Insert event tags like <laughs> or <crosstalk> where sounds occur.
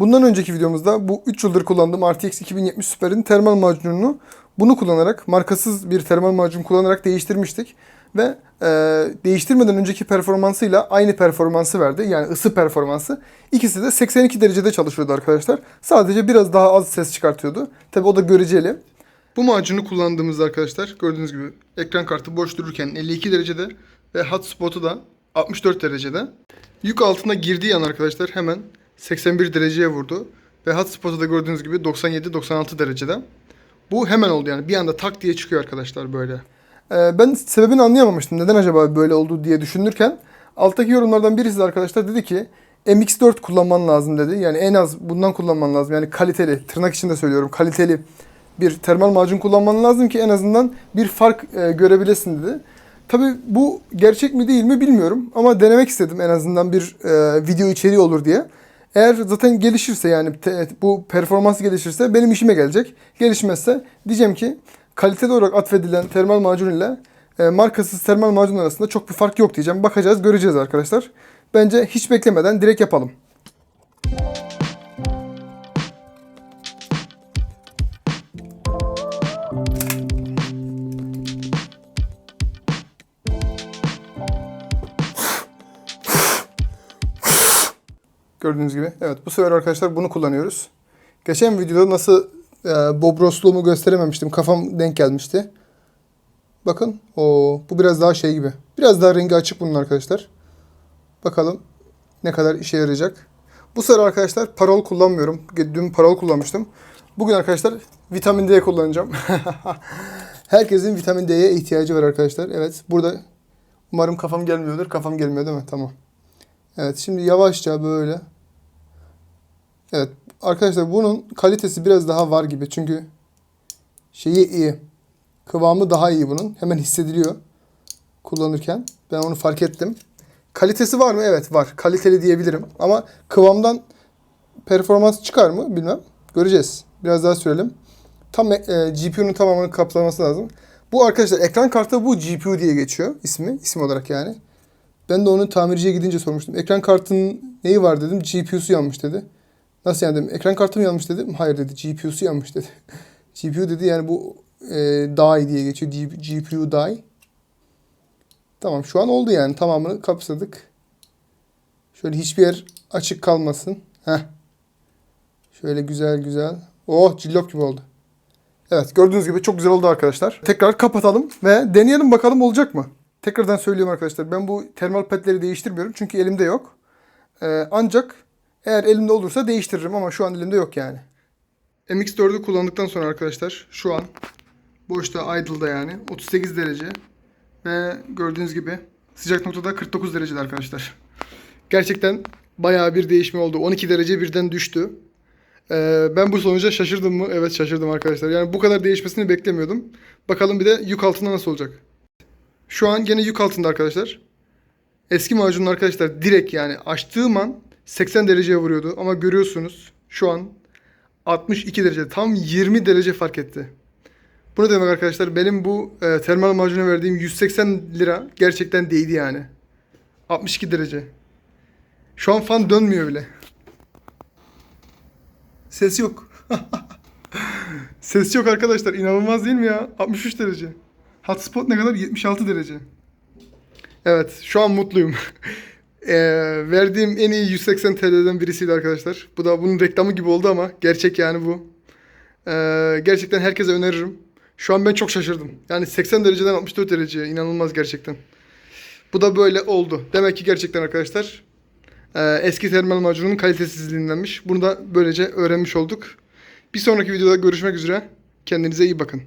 Bundan önceki videomuzda bu 3 yıldır kullandığım RTX 2070 Super'in termal macununu bunu kullanarak, markasız bir termal macun kullanarak değiştirmiştik. Ve e, değiştirmeden önceki performansıyla aynı performansı verdi. Yani ısı performansı. İkisi de 82 derecede çalışıyordu arkadaşlar. Sadece biraz daha az ses çıkartıyordu. Tabi o da göreceli. Bu macunu kullandığımızda arkadaşlar gördüğünüz gibi ekran kartı boş dururken 52 derecede ve hotspot'u da 64 derecede. Yük altına girdiği an arkadaşlar hemen 81 dereceye vurdu. Ve hotspot'u da gördüğünüz gibi 97-96 derecede. Bu hemen oldu yani bir anda tak diye çıkıyor arkadaşlar böyle. Ee, ben sebebini anlayamamıştım. Neden acaba böyle oldu diye düşünürken alttaki yorumlardan birisi de arkadaşlar dedi ki MX4 kullanman lazım dedi. Yani en az bundan kullanman lazım. Yani kaliteli, tırnak içinde söylüyorum kaliteli bir termal macun kullanman lazım ki en azından bir fark e, görebilesin dedi. Tabi bu gerçek mi değil mi bilmiyorum ama denemek istedim en azından bir e, video içeriği olur diye. Eğer zaten gelişirse yani te- bu performans gelişirse benim işime gelecek. Gelişmezse diyeceğim ki kaliteli olarak atfedilen termal macun ile e, markasız termal macun arasında çok bir fark yok diyeceğim. Bakacağız, göreceğiz arkadaşlar. Bence hiç beklemeden direkt yapalım. Gördüğünüz gibi. Evet bu sefer arkadaşlar bunu kullanıyoruz. Geçen videoda nasıl e, bobrosluğumu gösterememiştim. Kafam denk gelmişti. Bakın o bu biraz daha şey gibi. Biraz daha rengi açık bunun arkadaşlar. Bakalım ne kadar işe yarayacak. Bu sefer arkadaşlar parol kullanmıyorum. Dün parol kullanmıştım. Bugün arkadaşlar vitamin D kullanacağım. <laughs> Herkesin vitamin D'ye ihtiyacı var arkadaşlar. Evet burada umarım kafam gelmiyordur. Kafam gelmiyor değil mi? Tamam. Evet şimdi yavaşça böyle. Evet arkadaşlar bunun kalitesi biraz daha var gibi. Çünkü şeyi iyi. Kıvamı daha iyi bunun. Hemen hissediliyor kullanırken. Ben onu fark ettim. Kalitesi var mı? Evet var. Kaliteli diyebilirim. Ama kıvamdan performans çıkar mı? Bilmem. Göreceğiz. Biraz daha sürelim. Tam e, GPU'nun tamamını kaplaması lazım. Bu arkadaşlar ekran kartı bu GPU diye geçiyor ismi. isim olarak yani. Ben de onu tamirciye gidince sormuştum. Ekran kartının neyi var dedim. GPU'su yanmış dedi. Nasıl yani dedim. Ekran kartı mı yanmış dedim. Hayır dedi. GPU'su yanmış dedi. <laughs> GPU dedi yani bu e, die diye geçiyor. GPU die. Tamam şu an oldu yani. Tamamını kapsadık. Şöyle hiçbir yer açık kalmasın. Heh. Şöyle güzel güzel. Oh cillop gibi oldu. Evet gördüğünüz gibi çok güzel oldu arkadaşlar. Tekrar kapatalım ve deneyelim bakalım olacak mı? Tekrardan söylüyorum arkadaşlar. Ben bu termal petleri değiştirmiyorum. Çünkü elimde yok. Ee, ancak eğer elimde olursa değiştiririm ama şu an elimde yok yani. MX4'ü kullandıktan sonra arkadaşlar şu an boşta idle'da yani 38 derece ve gördüğünüz gibi sıcak noktada 49 derecede arkadaşlar. Gerçekten bayağı bir değişme oldu. 12 derece birden düştü. Ee, ben bu sonuca şaşırdım mı? Evet şaşırdım arkadaşlar. Yani bu kadar değişmesini beklemiyordum. Bakalım bir de yük altında nasıl olacak. Şu an gene yük altında arkadaşlar. Eski macunun arkadaşlar direkt yani açtığım an 80 dereceye vuruyordu. Ama görüyorsunuz şu an 62 derece. Tam 20 derece fark etti. Bu ne demek arkadaşlar? Benim bu e, termal macuna verdiğim 180 lira gerçekten değdi yani. 62 derece. Şu an fan dönmüyor bile. Ses yok. <laughs> Ses yok arkadaşlar. İnanılmaz değil mi ya? 63 derece. Hotspot ne kadar? 76 derece. Evet, şu an mutluyum. Eee, <laughs> verdiğim en iyi 180 TL'den birisiydi arkadaşlar. Bu da bunun reklamı gibi oldu ama gerçek yani bu. Eee, gerçekten herkese öneririm. Şu an ben çok şaşırdım. Yani 80 dereceden 64 dereceye inanılmaz gerçekten. Bu da böyle oldu. Demek ki gerçekten arkadaşlar eee, eski termal macunun kalitesizliğindenmiş. Bunu da böylece öğrenmiş olduk. Bir sonraki videoda görüşmek üzere. Kendinize iyi bakın.